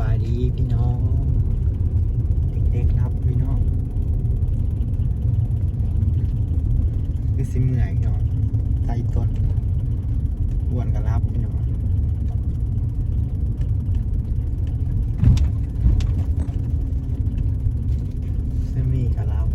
บายดีพี่น้องเด็กๆครับพี่น้องคือสิเมื่อยพี่น้องใจต้นอ้วนกันรับพี่น้องเซมี่กันรับ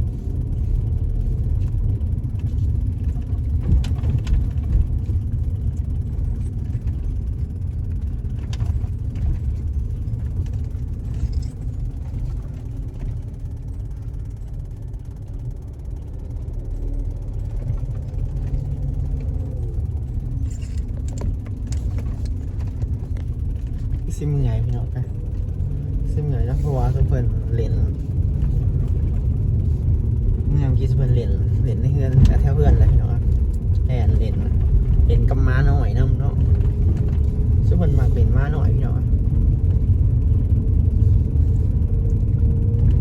สิเมื่อยพี่น้องนะสิเมื่อยนะเพราะว่าทุก เพิ่นเล่นเมื่อกี้ทุกเพิ่นเล่นเล่นในเฮือนแถวเพื่อนเลยพี่น้องแอนเล่นเล่นกับม้าหน่อยน้ำเนาะทุกเพิ่นมาเป็นม้าหน่อยพี่เน้อง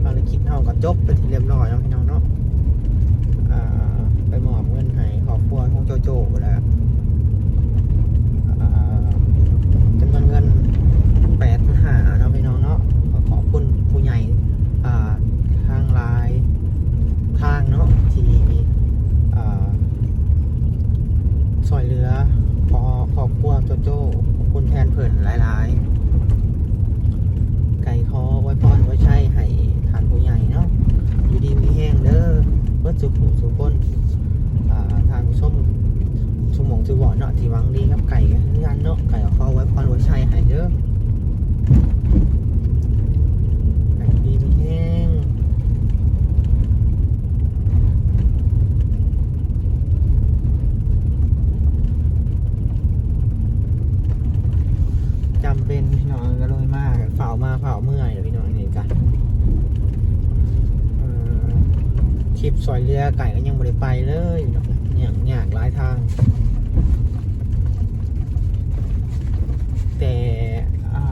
ภารกิจเฮาก็จบไปที่เรียบร้อยแล้วพี่น้องเนาะไปมอบเงินให้ครอบครัวของโจโจ้แล้วอ่าจำนวนเงิน แปดพันหาเนาะพี่น้องเนาะขอขอบคุณผู้ใหญ่อ่าทางไลน์ทางเนาะที่อ่าซอยเรือพอขอบครัวโจโจ้ขอบคุณแทนเพิ่นหลายๆ ไก่คอไว้พรไว้ใช้ให้ทานผู้ใหญ่เนาะอยู่ดีมีแห้งเด้อเพื่อสุขหูสุขคนอ่าทางผู้ชมสมองสือบ่อเนาะที่หวังดีกับไก่งานเนาะไก่คอไว้พรไว้ใช้ให้เด้อ ไก่ดีไม่แห้งจำเป็นพี่น้องก็เลยมากเฝ้ามาเฝ้าเมื่อยเดี๋ยวพี่น้องนี่กันเอ่อค ลิปซอยเรือไก่ก็ยังไม่ได้ไปเลยพี่น้อย่างอย่างหลายทาง แต่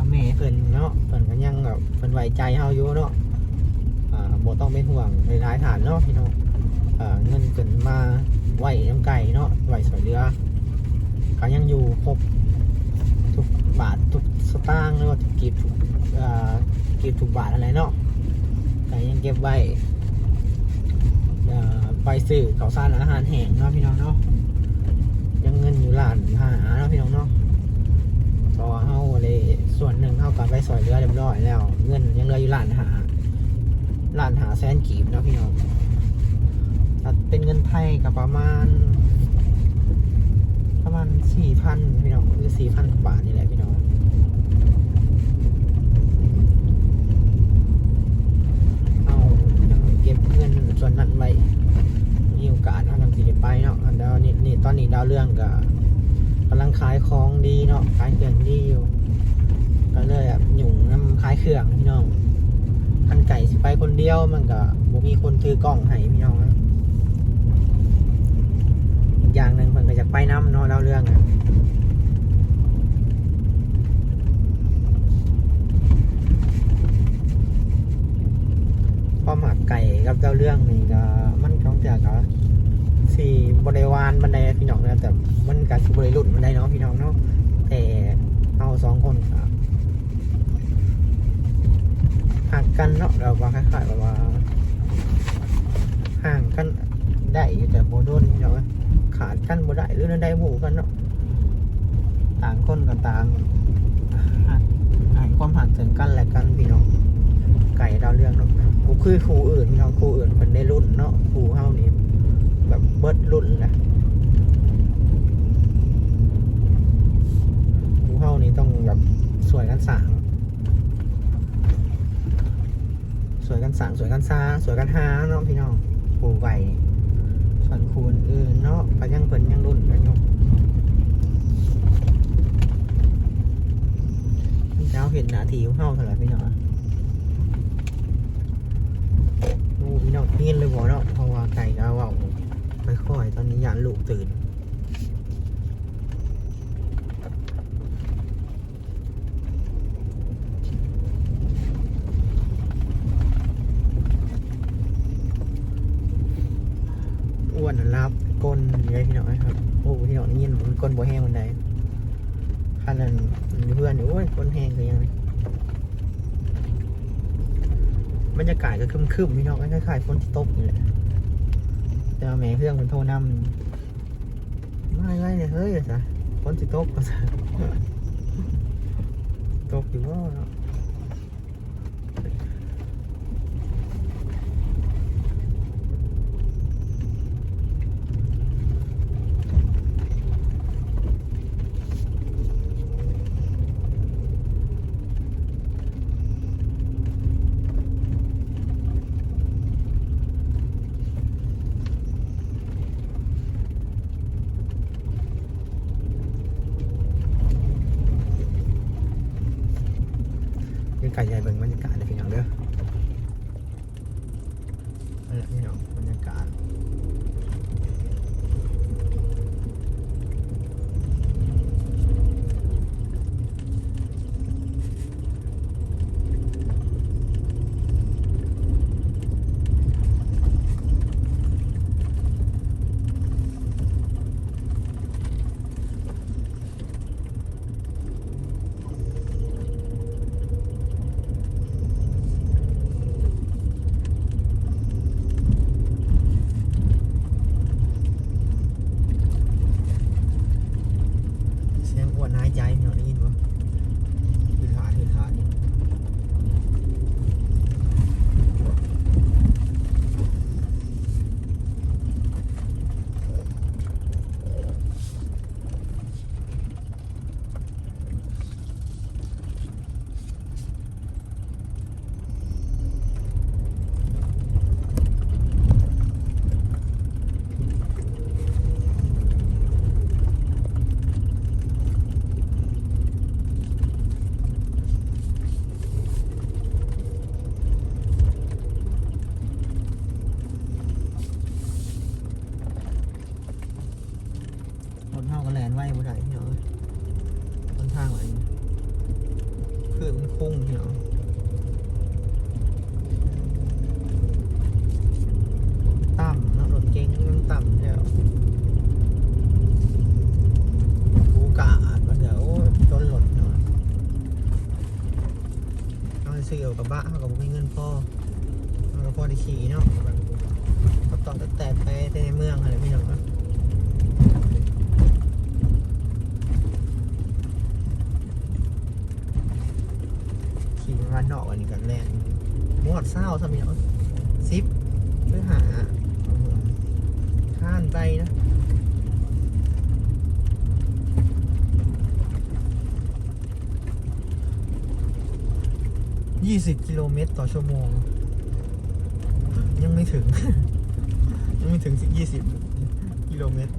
แม่เพิ่นเนาะเพิ่นก็ยังแบบเพิ่นไว้ใจเฮาอยู่เนาะอ่าบ่ต้องเป็นห่วงในรายฐานเนาะพี่น้องเงินเกินมาไหวน้ำไก่เนาะไหวสวยเรือก็ยังอยู่ครบทุกบาททุกสตางค์หรือว่าทุกกีบทุกอ่ากีบทุกบาทอะไรเนาะก็ยังเก็บไว้ ไปซื้อข้าวสารอาหารแห้งเนาะพี่น้องเนาะยังเงินอยู่หลานหาเนาะพี่น้องเนาะก็เฮาเลยส่วนหนึ่งเท่ากับไปซอยเรือเรียบร้อยแล้ว เงินยังเหลืออยู่หลานหาหลานหาแสนกีบเนาะพี่น้องถ้าเป็นเงินไทยก็ประมาณ ประมาณสี่พันพี่น้องหรือสี่พันบาทนี่แหละพี่น้องเอายัง เก็บเงินส่วนนั้นไว้มีโอกาสเอาทำสิได้ไปเนาะอันเดาวนี่นี่ตอนนี้ดาวเรื่องกับกำลังขายของดีเนาะขายเครื่องดีอยู่ก็เลยแบบหยุ่งน้ำขายเครื่องพี่น้องคันไก่สิไปคนเดียวมันก็บ่มีคนถือกล้องให้พี่น้องนะอีกอย่างหนึ่งมันก็อยากไปน้ำเนาะเล่าเรื่องอะ ความหักไก่กับเจ้าเรื่องนี่ก็มันท้องจากก็สี่บริวารบันไดพี่น้องนะแต่มันกับบริรุ่นบันไดเนาะพี่น้องเนาะแต่เอาสองคนก็ห่างกันเนาะเราว่าคล้ายๆแบบว่าห่างกันได้อยู่แต่โบโดนพี่น้องขาดกันบ่ได้หรือนั่นได้หมู่กันเนาะต่างคนกับต่างหางห่างความห่างถึงกันและกันพี่น้อง ไก่ดาวเรื่องเนาะกูคือครูอื่นพี่น้องครูอื่นเป็นในรุ่นเนาะครูเฮานี่แบบเบิดรุ่นแหละครูเฮานี่ต้องแบบสวยกันสางสวยกันสางสวยกันสร้าสวยกันหาเนาะพี่น้องครูไหวส่วนครูอื่นเนาะก็ยังเพิ่นยังรุ่นกันอยู่เจ้าเห็นหน้าที่ของเฮาเท่าไหร่พี่น้อง โอ้พี่น้องเพี้ยนเลยบ่เนาะเพราะว่าไก่ก็ว่าค่อยตอนนี้ยานลูกตื่นอ้วนรับก้นเลยพี่น้องครับโอ้พี่น้องนี่ยินมันก้นบ่แห้งมันใดขนาดเพื่อนโอ้ยก้นแห้งคือยังไง บรรยากาศก็คึมๆพี่น้องคล้ายๆฝนที่ตกนี่แหละแต่ว่าแม่เครื่องมันโทรนำไม่ไรเลยเฮ้ยจ้ะฝนที่ตกก็จ้ะตกอยู่ว่า เนายากาศใหญ่เบิ่งบรรยากาศเลยพี่น้องเด้อนั่นแหละพี่น้องบรรยากาศเสียงอ้วนหายใจพี่น้องได้ยินปะคือขาคือขานี่รถเท่ากันแลนไว้บ่ได้พี่น้องเอ้ยต้นทางอะไรคือมันคุ้งพี่น้องต่ำเนาะรถเก๋งมันต่ำแล้วกูกาดมาเดี๋ยวโอ้ยต้นรถเนาะเอาไปซื้อเอากระบะ เขาก็บ่มีเงินพอเอาก็พอได้ขี่เนาะแบบก็ต้องแต่ไปแต่ในเมืองอะไรพี่น้องเนาะขี่ระมาณนอกอันนี้กันแรกมวดเศร้าสมัยเอาซิปเพื่อหาข้านไปนะ ยี่สิบกิโลเมตรต่อชั่วโมง ยังไม่ถึง ยังไม่ถึงยี่สิบกิโลเมตร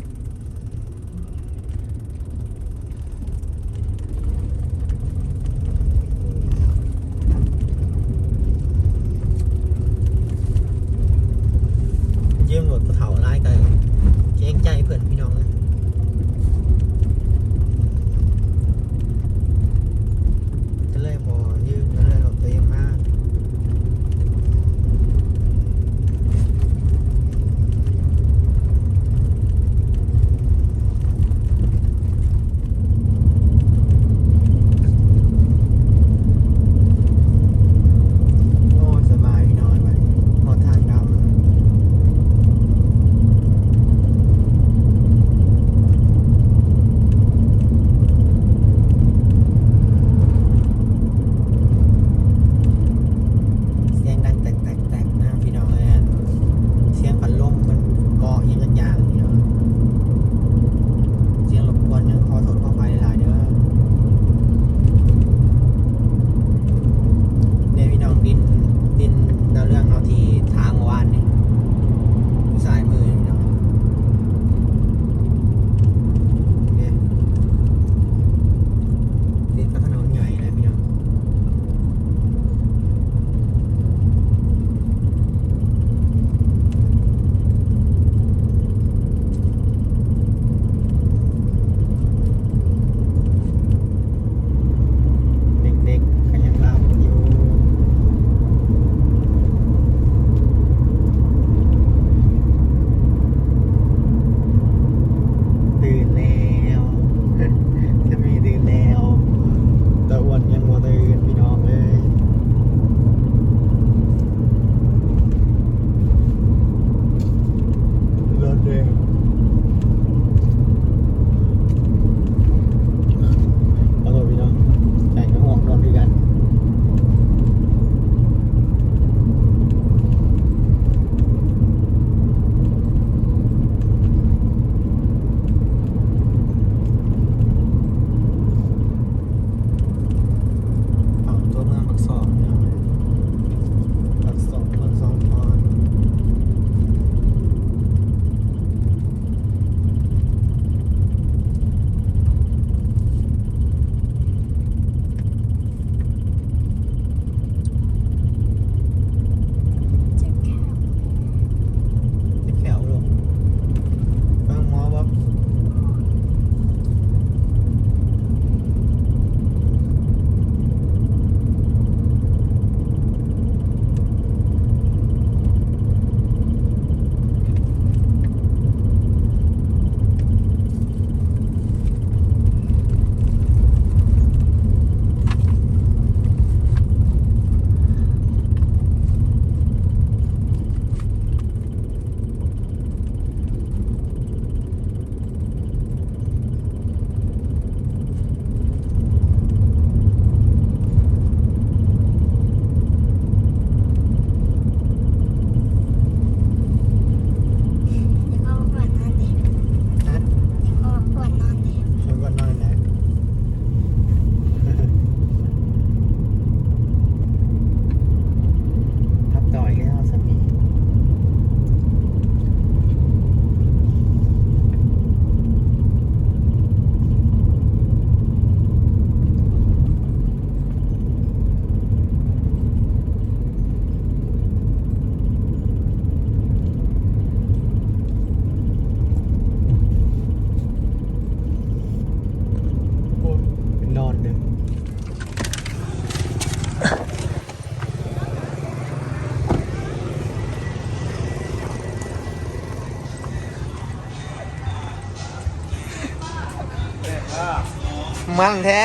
มั่งแท้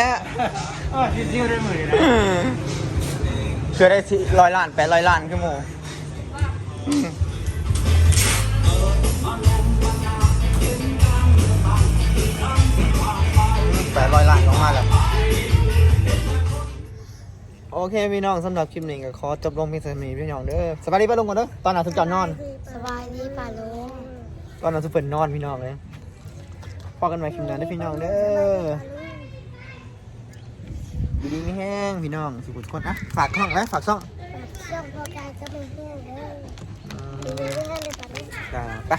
อ๋อชิวๆได้มือนะเชื่อได้สิร้อยล้านแปดร้อยล้านขึ้นโมแปดร้อยล้านออกมาแล้ว โอเคพี่น้องสำหรับคลิปนี้ก็ขอจบลงเพียงเท่านี้พี่น้องเด้อสวัสดีป้าลุงก่อนเด้อตอนหนาทุกจอนนอน สบายดีป่าลุงตอนหนาทุกเปิดนอนพี่น้องเลยพอกันใหม่คลิปหน้าเด้อพี่น้องเด้อ ดีดีไม่แห้งพี่น้องสุขุมคนอะฝากช่องแล้วฝากช่องแบบเชื่อมพอการจะเป็นเพื่อนเด้ออืดีมไม่ได้เลยป่าลุงจ้าไป